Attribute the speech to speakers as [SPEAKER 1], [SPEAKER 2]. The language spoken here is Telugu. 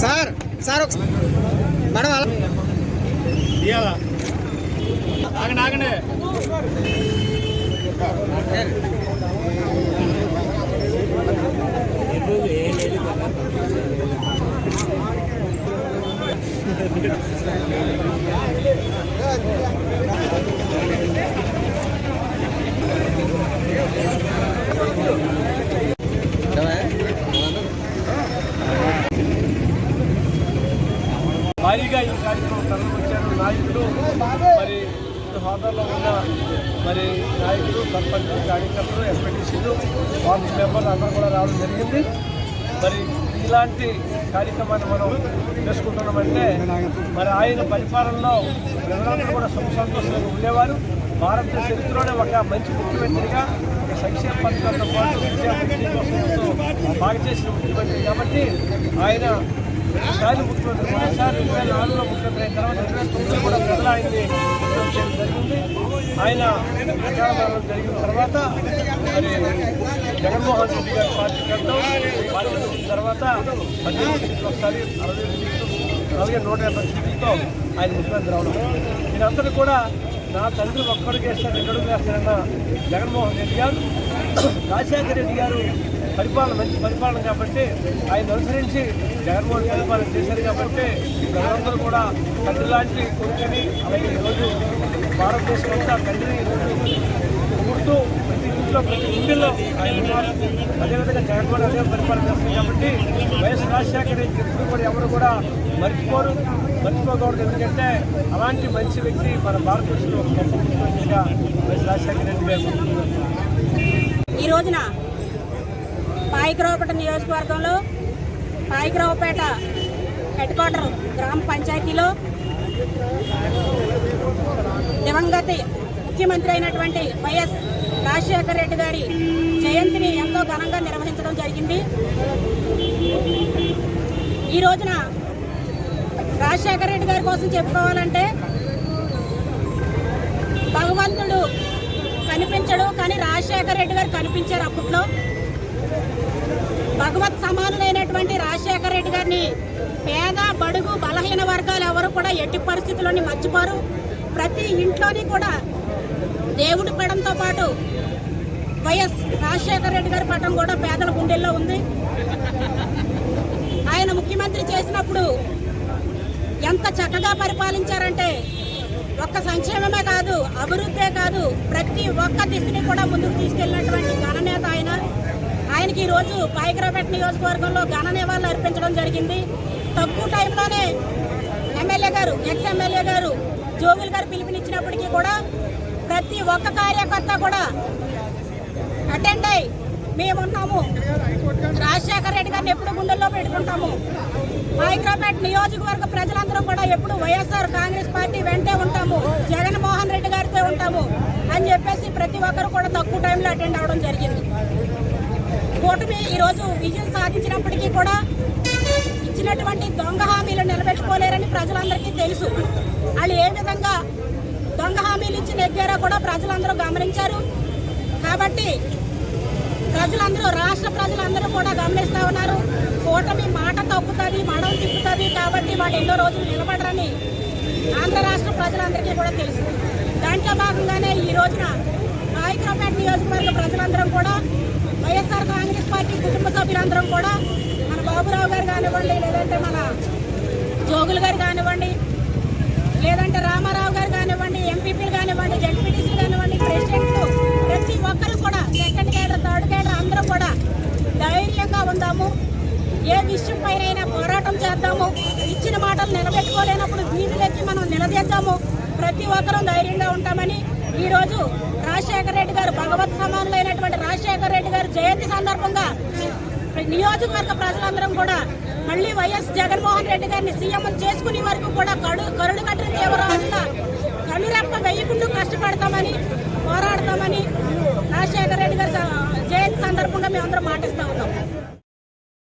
[SPEAKER 1] సార్ సార్ మేడం అలా
[SPEAKER 2] ఇవ్వాలా ఆగండి ఆగండి భారీగా ఈ కార్యక్రమం తరలివచ్చారు నాయకులు మరి హోదాలో ఉన్న మరి నాయకులు సర్పంచ్ కార్యకర్తలు ఎంపీటీసీలు వార్డు మెంబర్లు అందరూ కూడా రావడం జరిగింది. మరి ఇలాంటి కార్యక్రమాన్ని మనం చేసుకుంటున్నామంటే మరి ఆయన పరిపాలనలో ప్రజలందరూ కూడా సుఖ సంతోషంగా ఉండేవారు. భారత చరిత్రలోనే ఒక మంచి ముఖ్యమంత్రిగా ఒక సంక్షేమ పథకాలతో పాటు విద్యా కోసం బాగా చేసిన ముఖ్యమంత్రి కాబట్టి ఆయన ఒకసారి ముఖ్యమంత్రి ఒకసారి రెండు వేల నాలుగులో ముఖ్యమంత్రి అయిన తర్వాత రెండు వేల తొమ్మిదిలో కూడా ప్రజలు జరిగింది. ఆయన అధికారంలో జరిగిన తర్వాత మరి జగన్మోహన్ రెడ్డి గారి పార్టీ కట్టడం పార్టీ వచ్చిన తర్వాత పద్దెనిమిది సీట్లు ఒకసారి అరవై సీట్లు అలాగే నూట యాభై సీట్లతో ఆయన ముఖ్యమంత్రి రావడం మీరందరూ కూడా నా తండ్రి ఒక్కడికి వేస్తాను రెండు వేస్తానన్న జగన్మోహన్ రెడ్డి గారు రాజశేఖర రెడ్డి గారు పరిపాలన మంచి పరిపాలన కాబట్టి ఆయన అనుసరించి జగన్మోహన్ పరిపాలన చేశారు కాబట్టి ప్రజలందరూ కూడా తండ్రి లాంటి కొడుకుని అలాగే ఈరోజు భారతదేశం అంతా తండ్రిని పుడుతూ ప్రతి ఇంట్లో ప్రతి ఇంటిలో ఆయన అదేవిధంగా జగన్మోహన్ అదే పరిపాలన చేస్తుంది కాబట్టి వైఎస్ రాజశేఖర్ రెడ్డి ఎప్పుడు కూడా ఎవరు కూడా మర్చిపోరు. మర్చిపోకూడదు. ఎందుకంటే అలాంటి మంచి వ్యక్తి మన భారతదేశంలో ఒక గొప్ప ముఖ్యమంత్రిగా వైఎస్ రాజశేఖర రెడ్డి గారు.
[SPEAKER 3] ఈ రోజున పాయికరావుపేట నియోజకవర్గంలో పాయికరావుపేట హెడ్ క్వార్టర్ గ్రామ పంచాయతీలో దివంగత ముఖ్యమంత్రి అయినటువంటి వైఎస్ రాజశేఖర రెడ్డి గారి జయంతిని ఎంతో ఘనంగా నిర్వహించడం జరిగింది. ఈ రోజున రాజశేఖర రెడ్డి గారి కోసం చెప్పుకోవాలంటే భగవంతుడు కనిపించడు కానీ రాజశేఖర రెడ్డి గారు కనిపించారు అప్పట్లో. భగవత్ సమానులైనటువంటి రాజశేఖర రెడ్డి గారిని పేద బడుగు బలహీన వర్గాలు ఎవరు కూడా ఎట్టి పరిస్థితుల్లోని మర్చిపోరు. ప్రతి ఇంట్లోని కూడా దేవుడి పడంతో పాటు వైఎస్ రాజశేఖర రెడ్డి గారి పటం కూడా పేదల గుండెల్లో ఉంది. ఆయన ముఖ్యమంత్రి చేసినప్పుడు ఎంత చక్కగా పరిపాలించారంటే ఒక్క సంక్షేమమే కాదు అభివృద్ధే కాదు ప్రతి ఒక్క దిశని కూడా ముందుకు తీసుకెళ్ళినటువంటి ఘననేత ఆయన. ఆయనకి ఈరోజు రోజు పాయకరాపేట నియోజకవర్గంలో ఘన నివాళులు అర్పించడం జరిగింది. తక్కువ టైంలోనే ఎమ్మెల్యే గారు ఎక్స్ ఎమ్మెల్యే గారు జోగులు గారు పిలుపునిచ్చినప్పటికీ కూడా ప్రతి ఒక్క కార్యకర్త కూడా అటెండ్ అయి మేమున్నాము. రాజశేఖర రెడ్డి గారిని ఎప్పుడు గుండెల్లో పెట్టుకుంటాము. హైదరాబాద్ నియోజకవర్గ ప్రజలందరం కూడా ఎప్పుడు వైఎస్ఆర్ కాంగ్రెస్ పార్టీ వెంటే ఉంటాము. జగన్మోహన్ రెడ్డి గారితో ఉంటాము అని చెప్పేసి ప్రతి ఒక్కరు కూడా తక్కువ టైంలో అటెండ్ అవ్వడం జరిగింది. కూటమి ఈరోజు విజయం సాధించినప్పటికీ కూడా ఇచ్చినటువంటి దొంగ హామీలు నిలబెట్టుకోలేరని ప్రజలందరికీ తెలుసు. వాళ్ళు ఏ విధంగా దొంగ హామీలు ఇచ్చి నెగ్గారో కూడా ప్రజలందరూ గమనించారు. కాబట్టి ప్రజలందరూ రాష్ట్ర ప్రజలందరూ కూడా గమనిస్తా ఉన్నారు. కూటమి మాట తప్పుతుంది మడం తిప్పుతుంది కాబట్టి వాళ్ళు ఎన్నో రోజులు నిలబడరని ఆంధ్ర రాష్ట్ర ప్రజలందరికీ కూడా తెలుసు. దాంట్లో భాగంగానే ఈ రోజున హైదరాబాద్ నియోజకవర్గ ప్రజల కూడా వైఎస్ఆర్ కాంగ్రెస్ పార్టీ కుటుంబ కూడా మన బాబురావు గారు కానివ్వండి లేదంటే మన జోగులు గారు కానివ్వండి లేదంటే రామారావు గారు కానివ్వండి ఎంపీపీలు కానివ్వండి జడ్పీటీసీలు కానివ్వండి ప్రెసిడెంట్లు ప్రతి ఒక్కరు కూడా సెకండ్ క్యాడర్ థర్డ్ క్యాడర్ అందరూ కూడా ధైర్యంగా ఉందాము. ఏ విషయం పైన పోరాటం చేద్దాము. ఇచ్చిన మాటలు నిలబెట్టుకోలేనప్పుడు వీధులెక్కి మనం నిలదీద్దాము. ప్రతి ఒక్కరూ ధైర్యంగా ఉంటామని ఈరోజు రాజశేఖర రెడ్డి గారు భగవత్ సమానులైనటువంటి రాజశేఖర రెడ్డి గారు జయంతి సందర్భంగా నియోజకవర్గ ప్రజలందరం కూడా మళ్ళీ వైఎస్ జగన్మోహన్ రెడ్డి గారిని సీఎం చేసుకునే వరకు కూడా కడు కరుడు కట్టిన తీవ్రవాదుల కనురెప్ప వేయకుండా కష్టపడతామని పోరాడతామని రాజశేఖర రెడ్డి గారి జయంతి సందర్భంగా మేమందరం మాటిస్తాం.